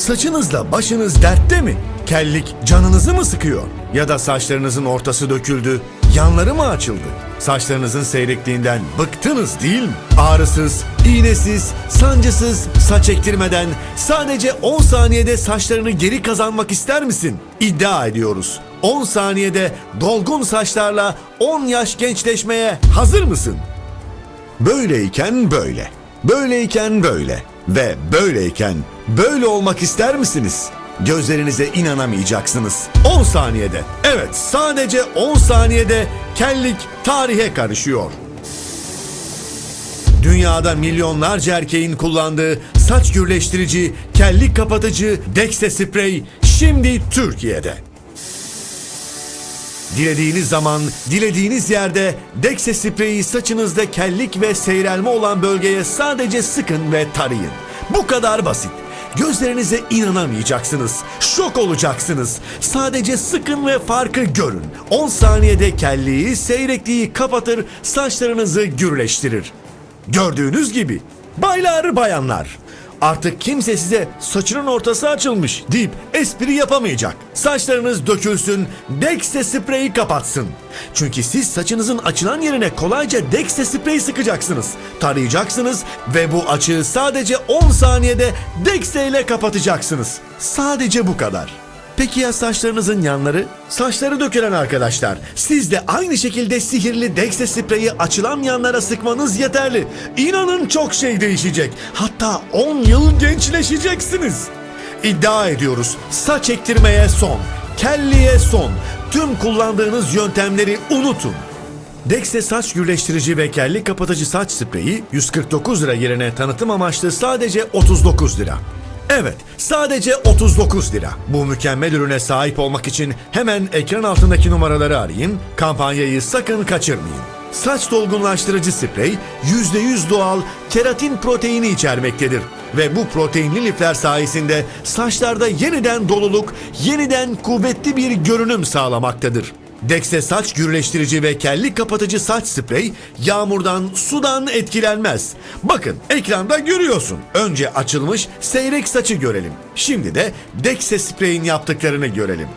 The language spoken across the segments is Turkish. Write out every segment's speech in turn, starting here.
Saçınızla başınız dertte mi? Kellik canınızı mı sıkıyor? Ya da saçlarınızın ortası döküldü, yanları mı açıldı? Saçlarınızın seyrekliğinden bıktınız değil mi? Ağrısız, iğnesiz, sancısız, saç ektirmeden sadece 10 saniyede saçlarını geri kazanmak ister misin? İddia ediyoruz. 10 saniyede dolgun saçlarla 10 yaş gençleşmeye hazır mısın? Böyleyken böyle. Böyleyken böyle. Ve böyleyken böyle olmak ister misiniz? Gözlerinize inanamayacaksınız. 10 saniyede. Evet sadece 10 saniyede kellik tarihe karışıyor. Dünyada milyonlarca erkeğin kullandığı saç gürleştirici, kellik kapatıcı Dexe Spray şimdi Türkiye'de. Dilediğiniz zaman, dilediğiniz yerde Dexe spreyi saçınızda kellik ve seyrelme olan bölgeye sadece sıkın ve tarayın. Bu kadar basit. Gözlerinize inanamayacaksınız. Şok olacaksınız. Sadece sıkın ve farkı görün. 10 saniyede kelliği, seyrekliği kapatır, saçlarınızı gürleştirir. Gördüğünüz gibi baylar bayanlar Artık kimse size saçının ortası açılmış deyip espri yapamayacak. Saçlarınız dökülsün, Dexe spreyi kapatsın. Çünkü siz saçınızın açılan yerine kolayca Dexe spreyi sıkacaksınız. Tarayacaksınız ve bu açığı sadece 10 saniyede Dexe ile kapatacaksınız. Sadece bu kadar. Peki ya saçlarınızın yanları? Saçları dökülen arkadaşlar. Siz de aynı şekilde sihirli Dexe spreyi açılan yanlara sıkmanız yeterli. İnanın çok şey değişecek. Hatta 10 yıl gençleşeceksiniz. İddia ediyoruz. Saç ektirmeye son. Kelliye son. Tüm kullandığınız yöntemleri unutun. Dexe saç gürleştirici ve kellik kapatıcı saç spreyi 149 lira yerine tanıtım amaçlı sadece 39 lira. Evet, sadece 39 lira. Bu mükemmel ürüne sahip olmak için hemen ekran altındaki numaraları arayın, kampanyayı sakın kaçırmayın. Saç dolgunlaştırıcı sprey %100 doğal keratin proteini içermektedir ve bu proteinli lifler sayesinde saçlarda yeniden doluluk, yeniden kuvvetli bir görünüm sağlamaktadır. Dexe saç gürleştirici ve kellik kapatıcı saç sprey yağmurdan, sudan etkilenmez. Bakın ekranda görüyorsun. Önce açılmış seyrek saçı görelim. Şimdi de Dexe spreyin yaptıklarını görelim.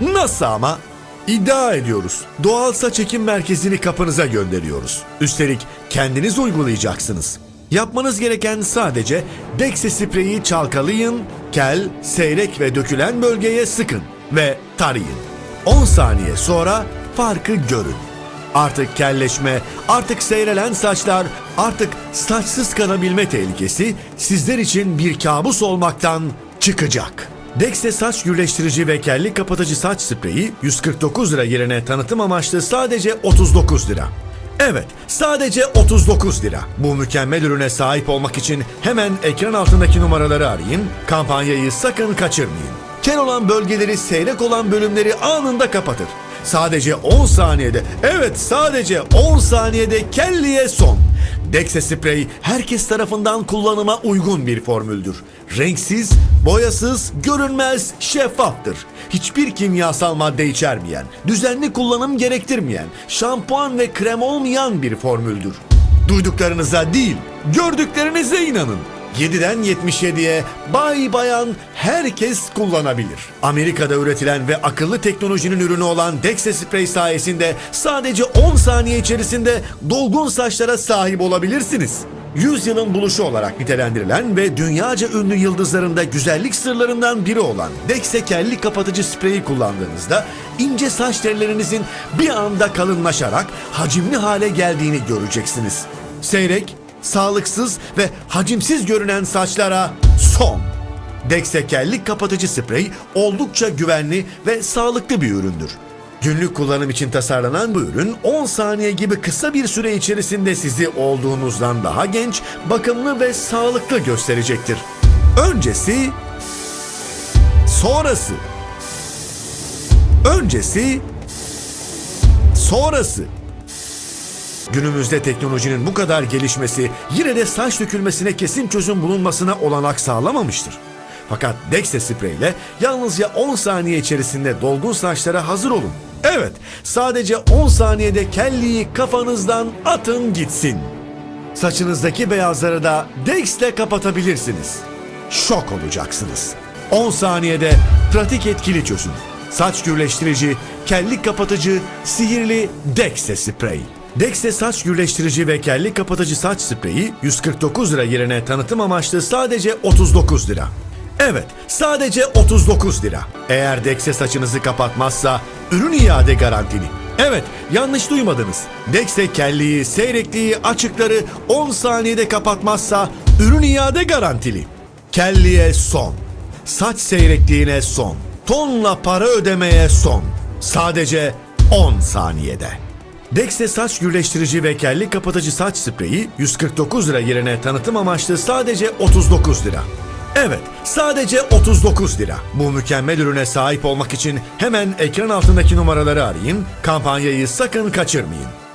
Nasıl ama? İddia ediyoruz. Doğal saç ekim merkezini kapınıza gönderiyoruz. Üstelik kendiniz uygulayacaksınız. Yapmanız gereken sadece Dexe spreyi çalkalayın, kel, seyrek ve dökülen bölgeye sıkın ve tarayın. 10 saniye sonra farkı görün. Artık kelleşme, artık seyrelen saçlar, artık saçsız kalabilme tehlikesi sizler için bir kabus olmaktan çıkacak. Dexe saç gürleştirici ve kellik kapatıcı saç spreyi 149 lira yerine tanıtım amaçlı sadece 39 lira. Evet, sadece 39 lira. Bu mükemmel ürüne sahip olmak için hemen ekran altındaki numaraları arayın, kampanyayı sakın kaçırmayın. Kel olan bölgeleri seyrek olan bölümleri anında kapatır. Sadece 10 saniyede, evet sadece 10 saniyede kelliye son. Dexe sprey herkes tarafından kullanıma uygun bir formüldür. Renksiz, boyasız, görünmez, şeffaftır. Hiçbir kimyasal madde içermeyen, düzenli kullanım gerektirmeyen, şampuan ve krem olmayan bir formüldür. Duyduklarınıza değil, gördüklerinize inanın. 7'den 77'ye bay bayan herkes kullanabilir. Amerika'da üretilen ve akıllı teknolojinin ürünü olan Dexe Spray sayesinde sadece 10 saniye içerisinde dolgun saçlara sahip olabilirsiniz. Yüzyılın buluşu olarak nitelendirilen ve dünyaca ünlü yıldızlarında güzellik sırlarından biri olan Dexe kellik kapatıcı spreyi kullandığınızda ince saç tellerinizin bir anda kalınlaşarak hacimli hale geldiğini göreceksiniz. Seyrek, sağlıksız ve hacimsiz görünen saçlara son. Dexe kellik kapatıcı sprey oldukça güvenli ve sağlıklı bir üründür. Günlük kullanım için tasarlanan bu ürün 10 saniye gibi kısa bir süre içerisinde sizi olduğunuzdan daha genç, bakımlı ve sağlıklı gösterecektir. Öncesi, sonrası. Öncesi, sonrası. Günümüzde teknolojinin bu kadar gelişmesi yine de saç dökülmesine kesin çözüm bulunmasına olanak sağlamamıştır. Fakat Dexe sprey ile yalnızca 10 saniye içerisinde dolgun saçlara hazır olun. Evet, sadece 10 saniyede kelliyi kafanızdan atın gitsin. Saçınızdaki beyazları da Dex'le kapatabilirsiniz. Şok olacaksınız. 10 saniyede pratik etkili çözüm. Saç gürleştirici, kellik kapatıcı, sihirli Dexe sprey. Dexe saç gürleştirici ve kellik kapatıcı saç spreyi 149 lira yerine tanıtım amaçlı sadece 39 lira. Evet, sadece 39 lira. Eğer Dexe saçınızı kapatmazsa ürün iade garantili. Evet, yanlış duymadınız. Dexe kelliği, seyrekliği, açıkları 10 saniyede kapatmazsa ürün iade garantili. Kelliğe son. Saç seyrekliğine son. Tonla para ödemeye son. Sadece 10 saniyede. Dexe saç gürleştirici ve kellik kapatıcı saç spreyi 149 lira yerine tanıtım amaçlı sadece 39 lira. Evet, sadece 39 lira. Bu mükemmel ürüne sahip olmak için hemen ekran altındaki numaraları arayın, kampanyayı sakın kaçırmayın.